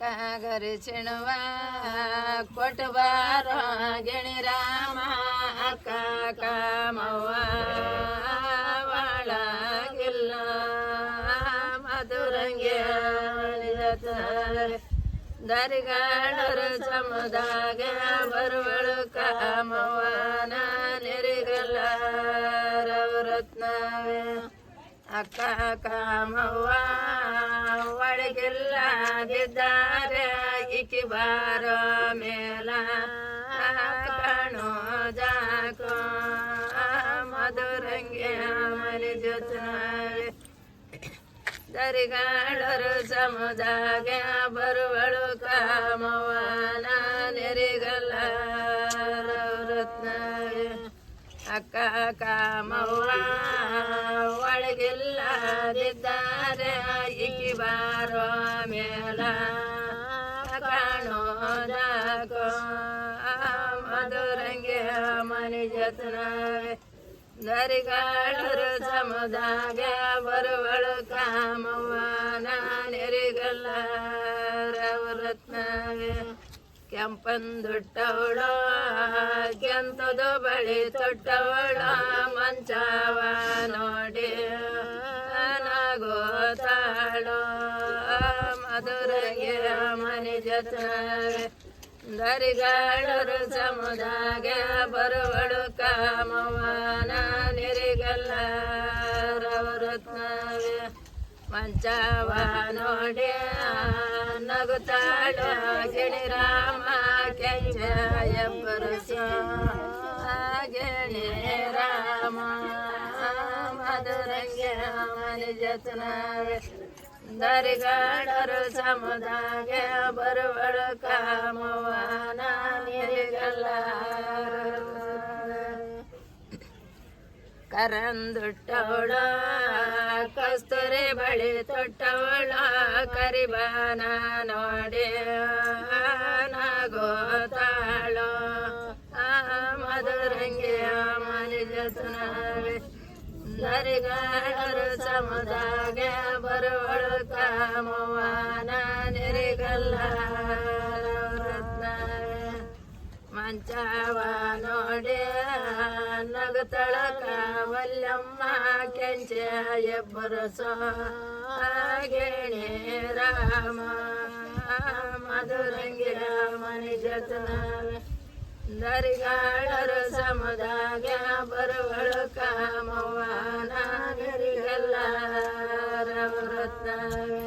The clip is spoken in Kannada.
ಕಾಗರಿ ಚಿಣುವ ಕೊಟ್ಟು ಬಾರೋ ಗಿಣಿ ರಾಮ, ಅಕ್ಕ ಕಾಮವ್ವ ದರ್ಗಾಡರ ಮಧುರಂಗಿ ದರಿಗಾಡರು ಸಮುದಾಗ ಬರುವಳು ಕಾಮವ್ವನ ನಿರಿಗಲ್ಲ ರತ್ನ ಅಕ್ಕ ಕಾಮವ್ವ ಒಳಗಿಲ್ಲದಿದ್ದಾರೆ ಇಕ್ಕಿ ಬಾರೋ ಮೇಲ. ಕಣೋ ಜಾಕೋ ಮಧುರಂಗೆ ಮಲಿ ಜೊತೆ ದರಿಗಾಡರು ಸಮುದಾಗ ಬರುವಳು ಕಾಮವನ ನೆರಿಗಲ್ಲ ರತ್ನವೇ ಅಕ್ಕ ಕಾಮವ್ವ ಒಳಗಿಲ್ಲದಿದ್ದಾರೆ ಇಕ್ಕಿ ಬಾರೋ ಮೇಲ ಕಾಣೋದಾಕೋ ಮಧುರಂಗಿ ಮನಿ ಜತನ ನರಿಗಾಳರು ಸಮುದಾಗ ಬರುವಳು ಕಾಮವ್ವನ ನಾನಿರಿಗಲ್ಲ ರತ್ನವೇ. ಕೆಂಪಂದುಟ್ಟವಳು ಕೆಂತದು ಬಳಿ ತೊಟ್ಟವಳ ಮಂಚವ ನೋಡಿ ನಗೋತಾಳು ಮಧುರಗೆ ಮನೆ ಜೊತೆ ದರಿಗಾಳರು ಸಮುದಾಯ ಬರುವಳು ಕಾಮವನ ನಿರಿಗಲ್ಲ ರತ್ನವೇ ಮಂಚವ ನೋಡಿ ನಗುತ್ತಾಳು ಗಿಣಿ ರಾಮ ಕೆಂಚ ಎಬ್ಬರು ಗಿಣಿ ರಾಮ ಮಧುರಂಗ ಮನಿ ಜತನವೇ ದರಿಗಾಡರು ಸಮುದಾಯ ಬರುವಳು ಕಾಮವಾನ ನೀರಿಗಲ್ಲ ಕರಂದುಟ್ಟವಳ ಕಸ್ತೂರಿ ಬಳಿ ತೊಟ್ಟವಳ ಕರಿಬಾನ ನೋಡಿ ನಗೋತಾಳು. ಆ ಮಧುರಂಗಿಯ ಮನೆ ಜತನವೇ ನರಿಗಾಡರು ಸಮುದಾಗ ಬರುವಳು ಕಾಮವಾನ ನೆರಿಗಲ್ಲ. ಮಂಚವ ನೋಡಿ ನಗುತ್ತಳ ಕಾವಲ್ಯಮ್ಮ ಕೆಂಚ ಎಬ್ಬರು ಗೆಣೆ ರಾಮ. ಮಧುರಂಗಿಯ ಮನೆ ಜತನವೇ ನರಿಗಾಡರು ಸಮದಾಗ ಬರುವಳು ಕಾಮವ್ವ ನರಿಗಲ್ಲ ರತ್ನವೇ